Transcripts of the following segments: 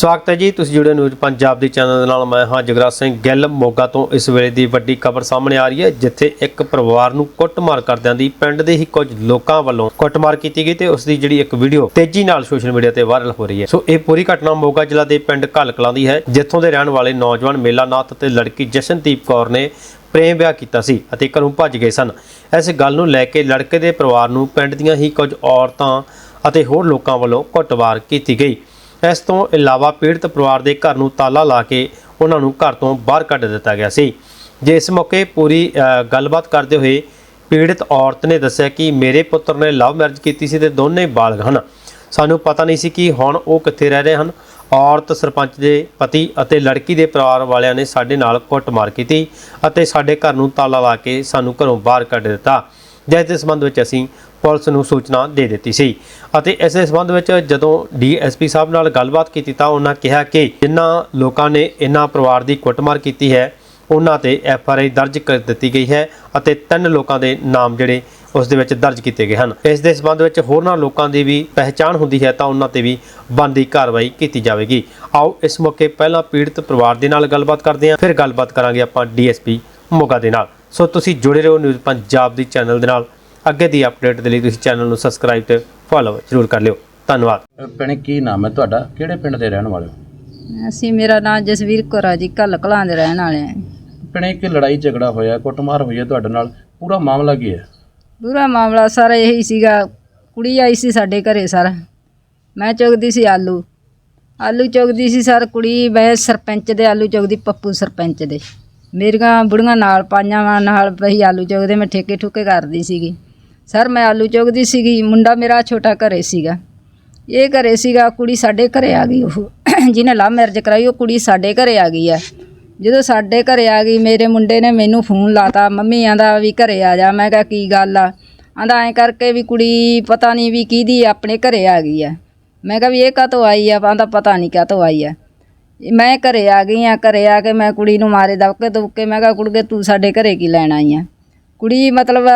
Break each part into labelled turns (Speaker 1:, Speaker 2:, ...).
Speaker 1: ਸਵਾਗਤ ਹੈ ਜੀ। ਤੁਸੀਂ ਜੁੜੇ ਨਿਊਜ਼ ਪੰਜਾਬ ਦੇ ਚੈਨਲ ਦੇ ਨਾਲ। ਮੈਂ ਹਾਂ ਜਗਰਾਜ ਸਿੰਘ ਗਿੱਲ। ਮੋਗਾ ਤੋਂ ਇਸ ਵੇਲੇ ਦੀ ਵੱਡੀ ਖਬਰ ਸਾਹਮਣੇ ਆ ਰਹੀ ਹੈ, ਜਿੱਥੇ ਇੱਕ ਪਰਿਵਾਰ ਨੂੰ ਕੁੱਟਮਾਰ ਕਰਦਿਆਂ ਦੀ ਪਿੰਡ ਦੇ ਹੀ ਕੁਝ ਲੋਕਾਂ ਵੱਲੋਂ ਕੁੱਟਮਾਰ ਕੀਤੀ ਗਈ ਤੇ ਉਸ ਦੀ ਜਿਹੜੀ ਇੱਕ ਵੀਡੀਓ ਤੇਜ਼ੀ ਨਾਲ ਸੋਸ਼ਲ ਮੀਡੀਆ ਤੇ ਵਾਇਰਲ ਹੋ ਰਹੀ ਹੈ। ਸੋ ਇਹ ਪੂਰੀ ਘਟਨਾ ਮੋਗਾ ਜ਼ਿਲ੍ਹਾ ਦੇ ਪਿੰਡ ਘਲਕਲਾਂ ਦੀ ਹੈ, ਜਿੱਥੋਂ ਦੇ ਰਹਿਣ ਵਾਲੇ ਨੌਜਵਾਨ ਮੇਲਾ ਨਾਥ ਅਤੇ ਲੜਕੀ ਜਸ਼ਨਦੀਪ ਕੌਰ ਨੇ ਪ੍ਰੇਮ ਵਿਆਹ ਕੀਤਾ ਸੀ ਅਤੇ ਘਰੋਂ ਭੱਜ ਗਏ ਸਨ। ਇਸ ਗੱਲ ਨੂੰ ਲੈ ਕੇ ਲੜਕੇ ਦੇ ਪਰਿਵਾਰ ਨੂੰ ਪਿੰਡ ਦੀਆਂ ਹੀ ਕੁਝ ਔਰਤਾਂ ਅਤੇ ਹੋਰ ਲੋਕਾਂ ਵੱਲੋਂ ਕੁੱਟਮਾਰ ਕੀਤੀ ਗਈ। ਇਸ ਤੋਂ ਇਲਾਵਾ ਪੀੜਤ ਪਰਿਵਾਰ ਦੇ ਘਰ ਨੂੰ ਤਾਲਾ ਲਾ ਕੇ ਉਹਨਾਂ ਨੂੰ ਘਰ ਤੋਂ ਬਾਹਰ ਕੱਢ ਦਿੱਤਾ ਗਿਆ ਸੀ। ਜਿਸ ਮੌਕੇ ਪੂਰੀ ਗੱਲਬਾਤ ਕਰਦੇ ਹੋਏ ਪੀੜਤ ਔਰਤ ਨੇ ਦੱਸਿਆ ਕਿ ਮੇਰੇ ਪੁੱਤਰ ਨੇ ਲਵ ਮੈਰਿਜ ਕੀਤੀ ਸੀ ਤੇ ਦੋਨੇ ਬਾਲਗ ਹਨ। ਸਾਨੂੰ ਪਤਾ ਨਹੀਂ ਸੀ ਕਿ ਹੁਣ ਉਹ ਕਿੱਥੇ ਰਹਿ ਰਹੇ ਹਨ। ਔਰਤ ਸਰਪੰਚ ਦੇ ਪਤੀ ਅਤੇ ਲੜਕੀ ਦੇ ਪਰਿਵਾਰ ਵਾਲਿਆਂ ਨੇ ਸਾਡੇ ਨਾਲ ਕੁੱਟਮਾਰ ਕੀਤੀ ਅਤੇ ਸਾਡੇ ਘਰ ਨੂੰ ਤਾਲਾ ਲਾ ਕੇ ਸਾਨੂੰ ਘਰੋਂ ਬਾਹਰ ਕੱਢ ਦਿੱਤਾ। ਜਿਸ ਦੇ ਸੰਬੰਧ ਵਿੱਚ ਅਸੀਂ ਪੁਲਿਸ ਨੂੰ ਸੂਚਨਾ ਦੇ ਦਿੱਤੀ ਸੀ। ਅਤੇ ਇਸ ਦੇ ਸੰਬੰਧ ਵਿੱਚ ਜਦੋਂ ਡੀਐਸਪੀ ਸਾਹਿਬ ਨਾਲ ਗੱਲਬਾਤ ਕੀਤੀ ਤਾਂ ਉਹਨਾਂ ਕਿਹਾ ਕਿ ਜਿਨ੍ਹਾਂ ਲੋਕਾਂ ਨੇ ਇਹਨਾਂ ਪਰਿਵਾਰ ਦੀ ਕੁੱਟਮਾਰ ਕੀਤੀ ਹੈ, ਉਹਨਾਂ ਤੇ ਐਫ ਆਰ ਆਈ ਦਰਜ ਕਰ ਦਿੱਤੀ ਗਈ ਹੈ ਅਤੇ ਤਿੰਨ ਲੋਕਾਂ ਦੇ ਨਾਮ ਜਿਹੜੇ ਉਸ ਦੇ ਵਿੱਚ ਦਰਜ ਕੀਤੇ ਗਏ ਹਨ। ਇਸ ਦੇ ਸੰਬੰਧ ਵਿੱਚ ਹੋਰਨਾਂ ਲੋਕਾਂ ਦੀ ਵੀ ਪਹਿਚਾਣ ਹੁੰਦੀ ਹੈ ਤਾਂ ਉਹਨਾਂ ਤੇ ਵੀ ਬਣਦੀ ਕਾਰਵਾਈ ਕੀਤੀ ਜਾਵੇਗੀ। ਆਓ ਇਸ ਮੌਕੇ ਪਹਿਲਾਂ ਪੀੜਤ ਪਰਿਵਾਰ ਦੇ ਨਾਲ ਗੱਲਬਾਤ ਕਰਦੇ ਹਾਂ, ਫਿਰ ਗੱਲਬਾਤ ਕਰਾਂਗੇ ਆਪਾਂ ਡੀਐਸਪੀ ਮੋਗਾ ਦੇ ਨਾਲ। ਸੋ ਤੁਸੀਂ ਜੁੜੇ ਰਹੋ ਨਿਊਜ਼ ਪੰਜਾਬ ਦੀ ਚੈਨਲ ਦੇ ਨਾਲ। ਅੱਗੇ ਦੀ ਅਪਡੇਟ ਦੇ ਲਈ ਤੁਸੀਂ ਚੈਨਲ ਨੂੰ ਸਬਸਕ੍ਰਾਈਬ ਤੇ ਫੋਲੋ ਜ਼ਰੂਰ ਕਰ ਲਿਓ। ਧੰਨਵਾਦ।
Speaker 2: ਭੈਣੇ ਕੀ ਨਾਮ ਹੈ ਤੁਹਾਡਾ? ਕਿਹੜੇ ਪਿੰਡ ਦੇ ਰਹਿਣ ਵਾਲੇ ਹੋ?
Speaker 3: ਅਸੀਂ ਮੇਰਾ ਨਾਮ ਜਸਵੀਰ ਕੌਰ ਆ ਜੀ ਕੱਲ ਕਲਾਂ ਦੇ ਰਹਿਣ ਵਾਲੇ ਆ।
Speaker 2: ਭੈਣੇ ਕਿ ਲੜਾਈ ਝਗੜਾ ਹੋਇਆ ਕੁੱਟਮਾਰ ਹੋਈ ਹੈ ਤੁਹਾਡੇ ਨਾਲ। ਪੂਰਾ ਮਾਮਲਾ ਕੀ ਹੈ?
Speaker 3: ਪੂਰਾ ਮਾਮਲਾ ਸਾਰਾ ਇਹੀ ਸੀਗਾ। ਕੁੜੀ ਆਈ ਸੀ ਸਾਡੇ ਘਰੇ ਸਰ। ਮੈਂ ਚੁਗਦੀ ਸੀ ਆਲੂ। ਆਲੂ ਚੁਗਦੀ ਸੀ ਸਰ ਕੁੜੀ ਬੈ ਸਰਪੰਚ ਦੇ ਆਲੂ ਚੁਗਦੀ ਪੱਪੂ ਸਰਪੰਚ ਦੇ। ਮੇਰੀਆਂ ਬੁੜੀਆਂ ਨਾਲ, ਪਾਈਆਂ ਵਾਂ ਨਾਲ ਬਈ ਆਲੂ ਚੁਗਦੇ ਮੈਂ ਠੇਕੇ ਠੁਕੇ ਕਰਦੀ ਸੀਗੀ। ਸਰ, ਮੈਂ ਆਲੂ ਚੁਗਦੀ ਸੀਗੀ, ਮੁੰਡਾ ਮੇਰਾ ਛੋਟਾ ਘਰੇ ਸੀਗਾ। ਇਹ ਘਰੇ ਸੀਗਾ, ਕੁੜੀ ਸਾਡੇ ਘਰੇ ਆ ਗਈ ਉਹ। ਜਿਹਨੇ ਲਵ ਮੈਰਿਜ ਕਰਾਈ, ਉਹ ਕੁੜੀ ਸਾਡੇ ਘਰੇ ਆ ਗਈ ਆ। ਜਦੋਂ ਸਾਡੇ ਘਰੇ ਆ ਗਈ, ਮੇਰੇ ਮੁੰਡੇ ਨੇ ਮੈਨੂੰ ਫੋਨ ਲਾਤਾ, ਮੰਮੀ ਆਂਦਾ ਵੀ ਘਰੇ ਆ ਜਾ। ਮੈਂ ਕਿਹਾ, ਕੀ ਗੱਲ ਆ? ਆਂਦਾ ਐਂ ਕਰਕੇ ਵੀ ਕੁੜੀ ਪਤਾ ਨਹੀਂ ਵੀ ਕਿਹਦੀ ਆਪਣੇ ਘਰੇ ਆ ਗਈ ਆ। ਮੈਂ ਕਿਹਾ, ਵੀ ਇਹ ਕਾਹਤੋਂ ਆਈ ਆ? ਆਂਦਾ ਪਤਾ ਨਹੀਂ ਕਾਹਤੋਂ ਆਈ ਆ। ਮੈਂ ਘਰੇ ਆ ਗਈ ਆ, ਘਰੇ ਆ ਕੇ ਮੈਂ ਕੁੜੀ ਨੂੰ ਮਾਰੇ ਦਬਕੇ ਦੁਬਕੇ, ਮੈਂ ਕਿਹਾ ਕੁੜਗੇ ਤੂੰ ਸਾਡੇ ਘਰੇ ਕੀ ਲੈਣ ਆਈ ਆ? ਕੁੜੀ ਮਤਲਬ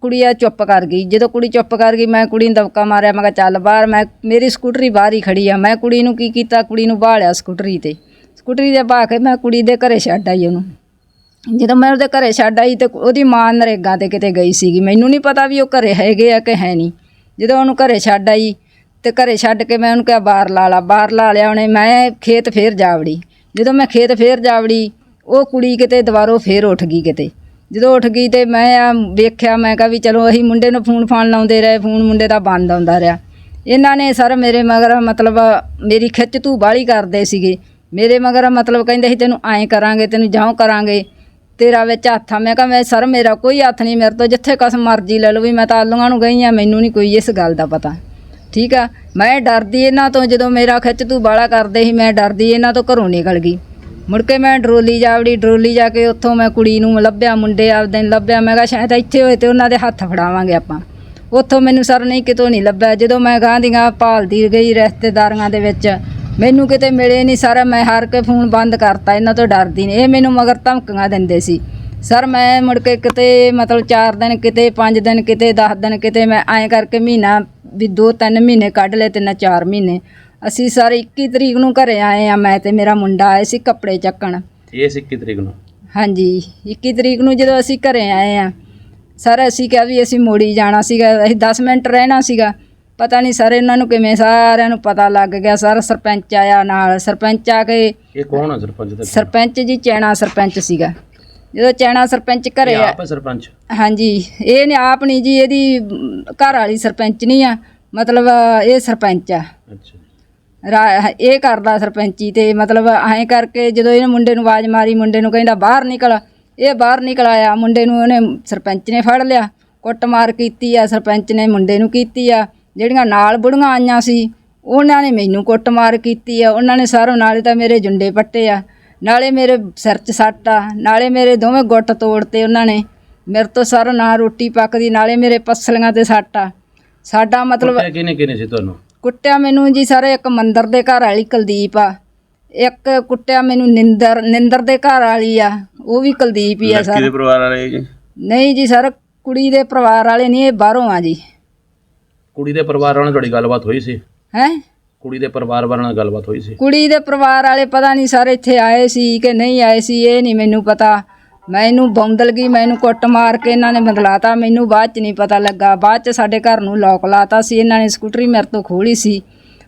Speaker 3: ਕੁੜੀ ਆ ਚੁੱਪ ਕਰ ਗਈ। ਜਦੋਂ ਕੁੜੀ ਚੁੱਪ ਕਰ ਗਈ, ਮੈਂ ਕੁੜੀ ਨੂੰ ਦਬਕਾ ਮਾਰਿਆ, ਮੈਂ ਕਿਹਾ ਚੱਲ ਬਾਹਰ, ਮੈਂ ਮੇਰੀ ਸਕੂਟਰੀ ਬਾਹਰ ਹੀ ਖੜੀ ਆ। ਮੈਂ ਕੁੜੀ ਨੂੰ ਕੀ ਕੀਤਾ? ਕੁੜੀ ਨੂੰ ਬਾਹਲਿਆ ਸਕੂਟਰੀ ਤੇ। ਸਕੂਟਰੀ ਦੇ ਬਾਹ ਕੇ ਮੈਂ ਕੁੜੀ ਦੇ ਘਰੇ ਛੱਡ ਆਈ ਉਹਨੂੰ। ਜਦੋਂ ਮੈਂ ਉਹਦੇ ਘਰੇ ਛੱਡ ਆਈ ਤੇ ਉਹਦੀ ਮਾਂ ਨਰੇਗਾ ਤੇ ਕਿਤੇ ਗਈ ਸੀਗੀ। ਮੈਨੂੰ ਨਹੀਂ ਪਤਾ ਵੀ ਉਹ ਘਰੇ ਹੈਗੇ ਆ ਕਿ ਹੈ ਨਹੀਂ। ਜਦੋਂ ਉਹਨੂੰ ਘਰੇ ਛੱਡ ਆਈ ਤੇ ਘਰੇ ਛੱਡ ਕੇ ਮੈਂ ਉਹਨੂੰ ਕਿਹਾ ਬਾਹਰ ਲਾ ਲਾ, ਬਾਹਰ ਲਾ ਲਿਆ ਉਹਨੇ, ਮੈਂ ਖੇਤ ਫੇਰ ਜਾਵੜੀ ਜਦੋਂ ਮੈਂ ਖੇਤ ਫੇਰ ਜਾਵੜੀ ਉਹ ਕੁੜੀ ਕਿਤੇ ਦੁਬਾਰੋਂ ਫੇਰ ਉੱਠ ਗਈ ਕਿਤੇ। ਜਦੋਂ ਉੱਠ ਗਈ ਤੇ ਮੈਂ ਆ ਵੇਖਿਆ, ਮੈਂ ਕਿਹਾ ਵੀ ਚਲੋ ਅਸੀਂ ਮੁੰਡੇ ਨੂੰ ਫੋਨ ਫਾਨ ਲਾਉਂਦੇ ਰਹੇ, ਫੋਨ ਮੁੰਡੇ ਦਾ ਬੰਦ ਆਉਂਦਾ ਰਿਹਾ। ਇਹਨਾਂ ਨੇ ਸਰ ਮੇਰੇ ਮਗਰ ਮਤਲਬ ਮੇਰੀ ਖਿੱਚ ਤੂੰ ਬਾਹਲੀ ਕਰਦੇ ਸੀਗੇ। ਮੇਰੇ ਮਗਰ ਮਤਲਬ ਕਹਿੰਦੇ ਸੀ, ਤੈਨੂੰ ਐਂ ਕਰਾਂਗੇ, ਤੈਨੂੰ ਜਾਉ ਕਰਾਂਗੇ। ਤੇਰਾ ਵਿੱਚ ਹੱਥ ਆ। ਮੈਂ ਕਿਹਾ, ਮੈਂ ਸਰ ਮੇਰਾ ਕੋਈ ਹੱਥ ਨਹੀਂ, ਮੇਰੇ ਤੋਂ ਜਿੱਥੇ ਕਸ ਮਰਜ਼ੀ ਲੈ ਲਓ ਵੀ ਮੈਂ ਤਾਂ ਆਲੂਆਂ ਨੂੰ ਗਈ ਆ, ਮੈਨੂੰ ਨਹੀਂ ਕੋਈ ਇਸ ਗੱਲ ਦਾ ਪਤਾ। ਠੀਕ ਆ? ਮੈਂ ਡਰਦੀ ਇਹਨਾਂ ਤੋਂ ਜਦੋਂ ਮੇਰਾ ਖਿੱਚ ਤੂੰ ਬਾਲਾ ਕਰਦੇ ਸੀ, ਮੈਂ ਡਰਦੀ ਇਹਨਾਂ ਤੋਂ ਘਰੋਂ ਨਿਕਲ ਗਈ। ਮੁੜ ਕੇ ਮੈਂ ਡਰੋਲੀ ਜਾਵੜੀ, ਡਰੋਲੀ ਜਾ ਕੇ ਉੱਥੋਂ ਮੈਂ ਕੁੜੀ ਨੂੰ ਲੱਭਿਆ, ਮੁੰਡੇ ਆਪਦੇ ਨੂੰ ਲੱਭਿਆ, ਮੈਂ ਕਿਹਾ ਸ਼ਾਇਦ ਇੱਥੇ ਹੋਏ ਤੇ ਉਹਨਾਂ ਦੇ ਹੱਥ ਫੜਾਵਾਂਗੇ ਆਪਾਂ। ਉੱਥੋਂ ਮੈਨੂੰ ਸਰ ਨਹੀਂ ਕਿਤੋਂ ਨਹੀਂ ਲੱਭਿਆ। ਜਦੋਂ ਮੈਂ ਗਾਂ ਦੀ ਗਾਂ ਭਾਲਦੀ ਗਈ ਰਿਸ਼ਤੇਦਾਰੀਆਂ ਦੇ ਵਿੱਚ, ਮੈਨੂੰ ਕਿਤੇ ਮਿਲੇ ਨਹੀਂ ਸਰ, ਮੈਂ ਹਾਰ ਕੇ ਫੋਨ ਬੰਦ ਕਰਤਾ, ਇਹਨਾਂ ਤੋਂ ਡਰਦੀ ਨੇ ਇਹ ਮੈਨੂੰ ਮਗਰ ਧਮਕੀਆਂ ਦਿੰਦੇ ਸੀ। ਸਰ ਮੈਂ ਮੁੜ ਕੇ ਕਿਤੇ ਮਤਲਬ 4 ਦਿਨ ਕਿਤੇ 5 ਦਿਨ ਕਿਤੇ 10 ਦਿਨ ਕਿਤੇ ਮੈਂ ਐਂ ਕਰਕੇ ਮਹੀਨਾ ਵੀ 2-3 ਮਹੀਨੇ ਕੱਢ ਲਏ ਤੇ ਨਾ 4 ਮਹੀਨੇ। ਅਸੀਂ ਸਰ 21 ਤਰੀਕ ਨੂੰ ਘਰੇ ਆਏ ਆ ਮੈਂ ਤੇ ਮੇਰਾ ਮੁੰਡਾ ਆਏ ਸੀ ਕੱਪੜੇ ਚੱਕਣ।
Speaker 2: ਇਹ ਸੀ 21 ਤਰੀਕ ਨੂੰ?
Speaker 3: ਹਾਂਜੀ 21 ਤਰੀਕ ਨੂੰ ਜਦੋਂ ਅਸੀਂ ਘਰੇ ਆਏ ਆ ਸਰ ਅਸੀਂ ਕਿਹਾ ਵੀ ਅਸੀਂ ਮੋੜੀ ਜਾਣਾ ਸੀਗਾ ਅਸੀਂ 10 ਮਿੰਟ ਰਹਿਣਾ ਸੀਗਾ। ਪਤਾ ਨਹੀਂ ਸਰ ਇਹਨਾਂ ਨੂੰ ਕਿਵੇਂ ਸਾਰਿਆਂ ਨੂੰ ਪਤਾ ਲੱਗ ਗਿਆ ਸਰ ਸਰਪੰਚ ਆਇਆ ਨਾਲ ਸਰਪੰਚ ਆ ਕੇ
Speaker 2: ਇਹ ਕੌਣ ਹੈ ਸਰਪੰਚ ਦਾ
Speaker 3: ਸਰਪੰਚ ਜੀ ਚੈਣਾ ਸਰਪੰਚ ਸੀਗਾ। ਜਦੋਂ ਚੈਣਾ ਸਰਪੰਚ ਘਰੇ ਆ।
Speaker 2: ਆਪ ਸਰਪੰਚ?
Speaker 3: ਹਾਂਜੀ ਇਹ ਨੇ ਆਪ ਨਹੀਂ ਜੀ ਇਹਦੀ ਘਰ ਵਾਲੀ ਸਰਪੰਚ ਨਹੀਂ ਆ। ਮਤਲਬ ਇਹ ਸਰਪੰਚ ਆ।
Speaker 2: ਅੱਛਾ
Speaker 3: ਰਾ- ਇਹ ਕਰਦਾ ਸਰਪੰਚੀ ਤੇ ਮਤਲਬ ਐਂ ਕਰਕੇ ਜਦੋਂ ਇਹਨੇ ਮੁੰਡੇ ਨੂੰ ਆਵਾਜ਼ ਮਾਰੀ ਮੁੰਡੇ ਨੂੰ ਕਹਿੰਦਾ ਬਾਹਰ ਨਿਕਲ। ਇਹ ਬਾਹਰ ਨਿਕਲ ਆਇਆ। ਮੁੰਡੇ ਨੂੰ ਉਹਨੇ ਸਰਪੰਚ ਨੇ ਫੜ ਲਿਆ। ਕੁੱਟਮਾਰ ਕੀਤੀ ਆ ਸਰਪੰਚ ਨੇ ਮੁੰਡੇ ਨੂੰ ਕੀਤੀ ਆ। ਜਿਹੜੀਆਂ ਨਾਲ ਬੁੜੀਆਂ ਆਈਆਂ ਸੀ ਉਹਨਾਂ ਨੇ ਮੈਨੂੰ ਕੁੱਟਮਾਰ ਕੀਤੀ ਆ। ਉਹਨਾਂ ਨੇ ਸਾਰੋਂ ਨਾਲੇ ਤਾਂ ਮੇਰੇ ਜੁੰਡੇ ਪੱਟੇ ਆ। ਨਾਲੇ ਮੇਰੇ ਸਿਰ 'ਚ ਸੱਟ ਆ ਨਾਲੇ ਮੇਰੇ ਦੋਵੇਂ ਗੁੱਟ ਤੋੜਤੇ ਉਹਨਾਂ ਨੇ। ਮੇਰੇ ਤੋਂ ਸਾਰਾ ਨਾ ਰੋਟੀ ਪੱਕਦੀ ਨਾਲੇ ਮੇਰੇ ਪਸਲੀਆਂ ਤੇ ਸੱਟ ਆ। ਸਾਡਾ ਮਤਲਬ
Speaker 2: ਕੁੱਟਿਆ ਕਿਹਨੇ ਕਿਹਨੇ ਸੀ ਤੁਹਾਨੂੰ?
Speaker 3: ਕੁੱਟਿਆ ਮੈਨੂੰ ਜੀ ਸਾਰੇ ਇੱਕ ਮੰਦਰ ਦੇ ਘਰ ਵਾਲੀ ਕੁਲਦੀਪ ਆ। ਇੱਕ ਕੁੱਟਿਆ ਮੈਨੂੰ ਨਿੰਦਰ ਨਿੰਦਰ ਦੇ ਘਰ ਵਾਲੀ ਆ ਉਹ ਵੀ ਕੁਲਦੀਪ ਹੀ ਆ ਸਰ।
Speaker 2: ਪਰਿਵਾਰ ਵਾਲੇ ਜੀ?
Speaker 3: ਨਹੀਂ ਜੀ ਸਰ ਕੁੜੀ ਦੇ ਪਰਿਵਾਰ ਵਾਲੇ ਨਹੀਂ ਇਹ ਬਾਹਰੋਂ ਆ ਜੀ।
Speaker 2: ਕੁੜੀ ਦੇ ਪਰਿਵਾਰ ਵਾਲਿਆਂ ਨਾਲ ਤੁਹਾਡੀ ਗੱਲਬਾਤ ਹੋਈ ਸੀ?
Speaker 3: ਹੈ?
Speaker 2: ਕੁੜੀ ਦੇ ਪਰਿਵਾਰ ਵਾਲਿਆਂ ਨਾਲ ਗੱਲਬਾਤ ਹੋਈ ਸੀ?
Speaker 3: ਕੁੜੀ ਦੇ ਪਰਿਵਾਰ ਵਾਲੇ ਪਤਾ ਨਹੀਂ ਸਾਰੇ ਇੱਥੇ ਆਏ ਸੀ ਕਿ ਨਹੀਂ ਆਏ ਸੀ ਇਹ ਨਹੀਂ ਮੈਨੂੰ ਪਤਾ। ਮੈਨੂੰ ਬੌਂਦਲ ਗਈ ਮੈਨੂੰ ਕੁੱਟ ਮਾਰ ਕੇ ਇਹਨਾਂ ਨੇ ਬਦਲਾਤਾ। ਮੈਨੂੰ ਬਾਅਦ ਚ ਨਹੀਂ ਪਤਾ ਲੱਗਾ। ਬਾਅਦ ਚ ਸਾਡੇ ਘਰ ਨੂੰ ਲੋਕ ਲਾਤਾ ਸੀ। ਇਹਨਾਂ ਨੇ ਸਕੂਟਰੀ ਮੇਰੇ ਤੋਂ ਖੋਲੀ ਸੀ।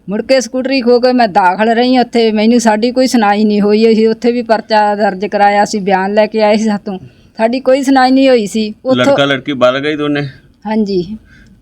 Speaker 3: ਮੁੜ ਕੇ ਸਕੂਟਰੀ ਖੋ ਕੇ ਮੈਂ ਦਾਖਲ ਰਹੀ ਉੱਥੇ। ਮੈਨੂੰ ਸਾਡੀ ਕੋਈ ਸੁਣਾਈ ਨਹੀਂ ਹੋਈ। ਅਸੀਂ ਉੱਥੇ ਵੀ ਪਰਚਾ ਦਰਜ ਕਰਾਇਆ ਸੀ ਬਿਆਨ ਲੈ ਕੇ ਆਏ ਸੀ ਸਾਤੋਂ। ਸਾਡੀ ਕੋਈ ਸੁਣਾਈ ਨਹੀਂ ਹੋਈ ਸੀ। ਉੱਥੋਂ
Speaker 4: ਲੜਕਾ ਲੜਕੀ ਬਾਹਰ ਗਈ ਦੋਨੇ?
Speaker 3: ਹਾਂਜੀ।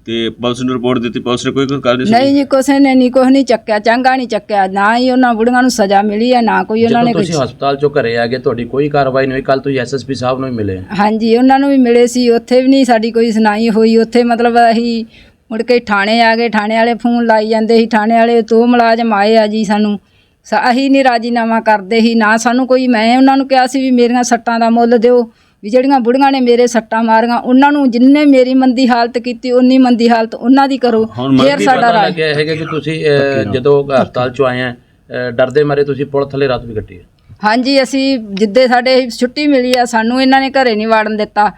Speaker 4: ਤੇ ਪੁਲਿਸ ਨੂੰ ਰਿਪੋਰਟ ਦਿੱਤੀ ਪੁਲਿਸ ਨੇ ਕੋਈ ਕੋਈ ਕਾਰਜ
Speaker 3: ਨਹੀਂ ਜੀ ਕਿਸੇ ਨੇ ਨਹੀਂ ਕੁਛ ਨਹੀਂ ਚੱਕਿਆ ਚੰਗਾ ਨਹੀਂ ਚੱਕਿਆ ਨਾ ਹੀ ਉਹਨਾਂ ਬੁੜੀਆਂ ਨੂੰ ਸਜ਼ਾ ਮਿਲੀ ਹੈ ਨਾ ਕੋਈ ਉਹਨਾਂ ਨੇ
Speaker 2: ਜਦੋਂ
Speaker 3: ਕੁਛ
Speaker 2: ਤੁਸੀਂ ਹਸਪਤਾਲ ਚੋਂ ਘਰੇ ਆ ਗਏ ਤੁਹਾਡੀ ਕੋਈ ਕਾਰਵਾਈ ਨਹੀਂ ਹੋਈ ਕੱਲ ਤੁਸੀਂ ਐਸਐਸਪੀ ਸਾਹਿਬ ਨੂੰ ਹੀ ਮਿਲੇ।
Speaker 3: ਹਾਂਜੀ ਉਹਨਾਂ ਨੂੰ ਵੀ ਮਿਲੇ ਸੀ ਉੱਥੇ ਵੀ ਨਹੀਂ ਸਾਡੀ ਕੋਈ ਸੁਣਾਈ ਹੋਈ ਉੱਥੇ ਮਤਲਬ ਅਸੀਂ ਮੁੜ ਕੇ ਥਾਣੇ ਆ ਗਏ ਥਾਣੇ ਵਾਲੇ ਫੋਨ ਲਾਈ ਜਾਂਦੇ ਸੀ ਥਾਣੇ ਵਾਲੇ ਤੋਂ ਮੁਲਾਜ਼ਮ ਆਏ ਆ ਜੀ ਸਾਨੂੰ। ਸ- ਅਸੀਂ ਨਹੀਂ ਰਾਜੀਨਾਮਾ ਕਰਦੇ ਸੀ ਨਾ ਸਾਨੂੰ ਕੋਈ ਮੈਂ ਉਹਨਾਂ ਨੂੰ ਕਿਹਾ ਸੀ ਵੀ ਮੇਰੀਆਂ ਸੱਟਾਂ ਦਾ ਮੁੱਲ ਦਿਓ ਵੀ ਜਿਹੜੀਆਂ ਬੁੜੀਆਂ ਨੇ ਮੇਰੇ ਸੱਟਾਂ ਮਾਰੀਆਂ ਉਹਨਾਂ ਨੂੰ ਜਿੰਨੇ ਮੇਰੀ ਮੰਦੀ ਹਾਲਤ ਕੀਤੀ ਉਨੀ ਮੰਦੀ ਹਾਲਤ ਉਹਨਾਂ ਦੀ ਕਰੋ
Speaker 4: ਹੁਣ
Speaker 3: ਫੇਰ ਸਾਡਾ ਰਾਜ।
Speaker 2: ਲੱਗਿਆ ਹੈਗਾ ਕਿ ਤੁਸੀਂ ਅਹ, ਜਦੋਂ ਹਸਪਤਾਲ ਚੋਂ ਆਏ ਆ ਅਹ, ਡਰਦੇ ਮਾਰੇ ਤੁਸੀਂ ਪੁਲ ਥੱਲੇ ਰਾਤ ਵੀ ਕੱਟੀ ਹੈ
Speaker 3: ਹਾਂਜੀ ਅਸੀਂ ਜਿੱਦੇ ਸਾਡੇ ਛੁੱਟੀ ਮਿਲੀ ਆ ਸਾਨੂੰ ਇਹਨਾਂ ਨੇ ਘਰੇ ਨਹੀਂ ਵਾੜਨ ਦਿੱਤਾ।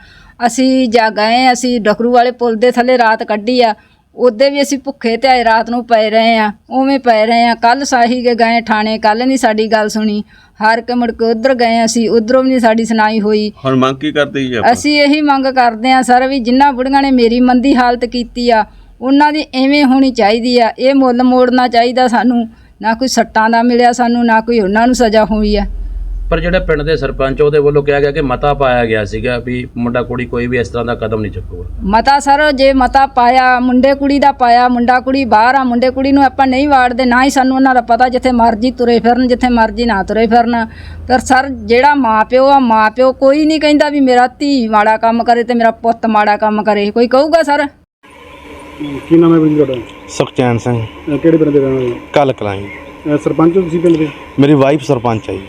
Speaker 3: ਅਸੀਂ ਜਾ ਗਏ ਅਸੀਂ ਡਕਰੂ ਵਾਲੇ ਪੁਲ ਦੇ ਥੱਲੇ ਰਾਤ ਕੱਢੀ ਆ। ਉਹਦੇ ਵੀ ਅਸੀਂ ਭੁੱਖੇ ਤੇ ਆਏ ਰਾਤ ਨੂੰ ਪਏ ਰਹੇ ਆ ਉਵੇਂ ਪਏ ਰਹੇ ਆ। ਕੱਲ ਸਾਹੀ ਕੇ ਗਏ ਥਾਣੇ ਕੱਲ ਨਹੀਂ ਸਾਡੀ ਗੱਲ ਸੁਣੀ। ਹਾਰ ਕੇ ਮੁੜ ਕੇ ਉਧਰ ਗਏ ਅਸੀਂ ਉਧਰੋਂ ਵੀ ਨਹੀਂ ਸਾਡੀ ਸੁਣਾਈ ਹੋਈ।
Speaker 4: ਹੁਣ ਮੰਗ ਕੀ ਕਰਦੇ ਜੀ ਆਪਾਂ?
Speaker 3: ਅਸੀਂ ਇਹੀ ਮੰਗ ਕਰਦੇ ਆ ਸਰ ਵੀ ਜਿਨ੍ਹਾਂ ਬੁੜੀਆਂ ਨੇ ਮੇਰੀ ਮੰਦੀ ਹਾਲਤ ਕੀਤੀ ਆ ਉਹਨਾਂ ਦੀ ਐਵੇਂ ਹੋਣੀ ਚਾਹੀਦੀ ਆ। ਇਹ ਮੁੱਲ ਮੋੜਨਾ ਚਾਹੀਦਾ ਸਾਨੂੰ ਨਾ ਕੋਈ ਸੱਟਾਂ ਦਾ ਮਿਲਿਆ ਸਾਨੂੰ ਨਾ ਕੋਈ ਉਹਨਾਂ ਨੂੰ ਸਜ਼ਾ ਹੋਈ ਆ।
Speaker 2: ਪਰ ਜਿਹੜੇ ਪਿੰਡ ਦੇ ਸਰਪੰਚ ਉਹਦੇ ਵੱਲੋਂ ਕਿਹਾ ਗਿਆ ਕਿ ਮਤਾ ਪਾਇਆ ਗਿਆ ਸੀਗਾ ਵੀ ਮੁੰਡਾ ਕੁੜੀ ਕੋਈ ਵੀ ਇਸ ਤਰ੍ਹਾਂ ਦਾ ਕਦਮ ਨਹੀਂ ਚੁੱਕੂਗਾ।
Speaker 3: ਮਤਾ ਸਰ ਜੇ ਮਤਾ ਪਾਇਆ ਮੁੰਡੇ ਕੁੜੀ ਦਾ ਪਾਇਆ ਮੁੰਡਾ ਕੁੜੀ ਬਾਹਰ ਆ ਮੁੰਡੇ ਕੁੜੀ ਨੂੰ ਆਪਾਂ ਨਹੀਂ ਵਾੜਦੇ ਨਾ ਹੀ ਸਾਨੂੰ ਉਹਨਾਂ ਦਾ ਪਤਾ ਜਿੱਥੇ ਮਰਜ਼ੀ ਤੁਰੇ ਫਿਰਨ ਜਿੱਥੇ ਮਰਜ਼ੀ ਨਾ ਤੁਰੇ ਫਿਰਨ। ਪਰ ਸਰ ਜਿਹੜਾ ਮਾਪਿਓ ਆ ਮਾਪਿਓ ਕੋਈ ਨਹੀਂ ਕਹਿੰਦਾ ਵੀ ਮੇਰਾ ਧੀ ਮਾੜਾ ਕੰਮ ਕਰੇ ਤੇ ਮੇਰਾ ਪੁੱਤ ਮਾੜਾ ਕੰਮ ਕਰੇ। ਕੋਈ ਕਹੂਗਾ ਸਰ?
Speaker 5: ਕੀ ਨਾਮ ਹੈ ਵੀਰ ਜੀ ਤੁਹਾਡਾ?
Speaker 6: ਸੁਖਚੈਨ ਸਿੰਘ।
Speaker 5: ਅਹ ਕਿਹੜੇ ਪਿੰਡ ਦੇ ਰਹਿਣ ਵਾਲੇ
Speaker 6: ਕੱਲ ਕਲਾਈ
Speaker 5: ਅਹ ਸਰਪੰਚ ਹੋ ਤੁਸੀਂ ਪਿੰਡ ਦੇ?
Speaker 6: ਮੇਰੀ ਵਾਈਫ ਸਰਪੰਚ ਹੈ ਜੀ।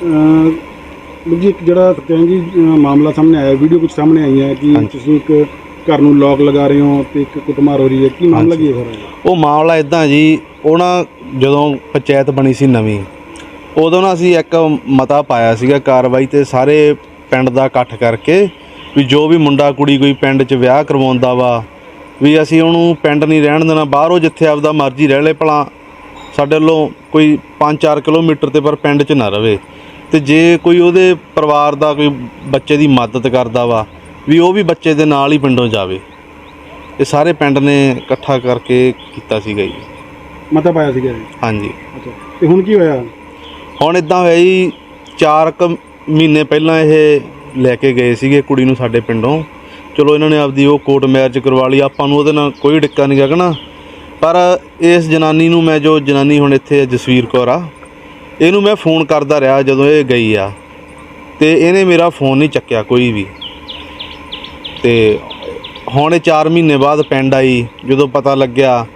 Speaker 5: ਜੀ ਇੱਕ ਜਿਹੜਾ ਅਹ ਮਾਮਲਾ ਸਾਹਮਣੇ ਆਇਆ ਵੀਡੀਓ ਕੁਝ ਸਾਹਮਣੇ ਆਈ ਹੈ ਕਿ ਤੁਸੀਂ ਇੱਕ ਘਰ ਨੂੰ ਲੋਕ ਲਗਾ ਰਹੇ ਹੋ ਤੇ ਇੱਕ ਕੁੱਟਮਾਰ ਹੋ ਰਹੀ ਹੈ। ਕੀ ਮਾਮਲਾ ਕੀ ਹੈ ਸਾਰਾ?
Speaker 6: ਉਹ ਮਾਮਲਾ ਇਦਾਂ ਜੀ ਉਹ ਨਾ ਜਦੋਂ ਪੰਚਾਇਤ ਬਣੀ ਸੀ ਨਵੀਂ ਉਦੋਂ ਨਾ ਅਸੀਂ ਇੱਕ ਮਤਾ ਪਾਇਆ ਸੀਗਾ ਕਾਰਵਾਈ ਤੇ ਸਾਰੇ ਪਿੰਡ ਦਾ ਇਕੱਠ ਕਰਕੇ ਵੀ ਜੋ ਵੀ ਮੁੰਡਾ ਕੁੜੀ ਕੋਈ ਪਿੰਡ 'ਚ ਵਿਆਹ ਕਰਵਾਉਂਦਾ ਵਾ ਵੀ ਅਸੀਂ ਉਹਨੂੰ ਪਿੰਡ ਨਹੀਂ ਰਹਿਣ ਦੇਣਾ ਬਾਹਰੋਂ ਜਿੱਥੇ ਆਪਦਾ ਮਰਜ਼ੀ ਰਹਿ ਲੈ ਭਲਾ ਸਾਡੇ ਵੱਲੋਂ ਕੋਈ 5-4 ਕਿਲੋਮੀਟਰ ਤੇ ਪਰ ਪਿੰਡ 'ਚ ਨਾ ਰਵੇ। ਤੇ ਜੇ ਕੋਈ ਉਹਦੇ ਪਰਿਵਾਰ ਦਾ ਕੋਈ ਬੱਚੇ ਦੀ ਮਦਦ ਕਰਦਾ ਵਾ ਵੀ ਉਹ ਵੀ ਬੱਚੇ ਦੇ ਨਾਲ ਹੀ ਪਿੰਡੋਂ ਜਾਵੇ। ਇਹ ਸਾਰੇ ਪਿੰਡ ਨੇ ਇਕੱਠਾ ਕਰਕੇ ਕੀਤਾ ਸੀਗਾ ਜੀ।
Speaker 5: ਮਤਾ ਪਾਇਆ ਸੀਗਾ ਜੀ?
Speaker 6: ਹਾਂਜੀ।
Speaker 5: ਅੱਛਾ। ਤੇ ਹੁਣ ਕੀ ਹੋਇਆ?
Speaker 6: ਹੁਣ ਇਦਾਂ ਹੋਇਆ ਜੀ 4 ਕੁ ਮਹੀਨੇ ਪਹਿਲਾਂ ਇਹ ਲੈ ਕੇ ਗਏ ਸੀਗੇ ਕੁੜੀ ਨੂੰ ਸਾਡੇ ਪਿੰਡੋਂ। ਚਲੋ ਇਹਨਾਂ ਨੇ ਆਪਦੀ ਉਹ ਕੋਰਟ ਮੈਰਿਜ ਕਰਵਾ ਲਈ ਆਪਾਂ ਨੂੰ ਉਹਦੇ ਨਾਲ ਕੋਈ ਡਿੱਕਾ ਨਹੀਂ ਲੱਗਣਾ ਪਰ ਇਸ ਜਨਾਨੀ ਨੂੰ ਮੈਂ ਜੋ ਜਨਾਨੀ ਹੁਣ ਇੱਥੇ ਹੈ, ਜਸਵੀਰ ਕੌਰ ਆ ਇਹਨੂੰ ਮੈਂ ਫੋਨ ਕਰਦਾ ਰਿਹਾ ਜਦੋਂ ਇਹ ਗਈ ਆ। ਤੇ ਇਹਨੇ ਮੇਰਾ ਫੋਨ ਨਹੀਂ ਚੱਕਿਆ ਕੋਈ ਵੀ। ਤੇ ਹੁਣ ਇਹ 4 ਮਹੀਨੇ ਬਾਅਦ ਪਿੰਡ ਆਈ ਜਦੋਂ ਪਤਾ ਲੱਗਿਆ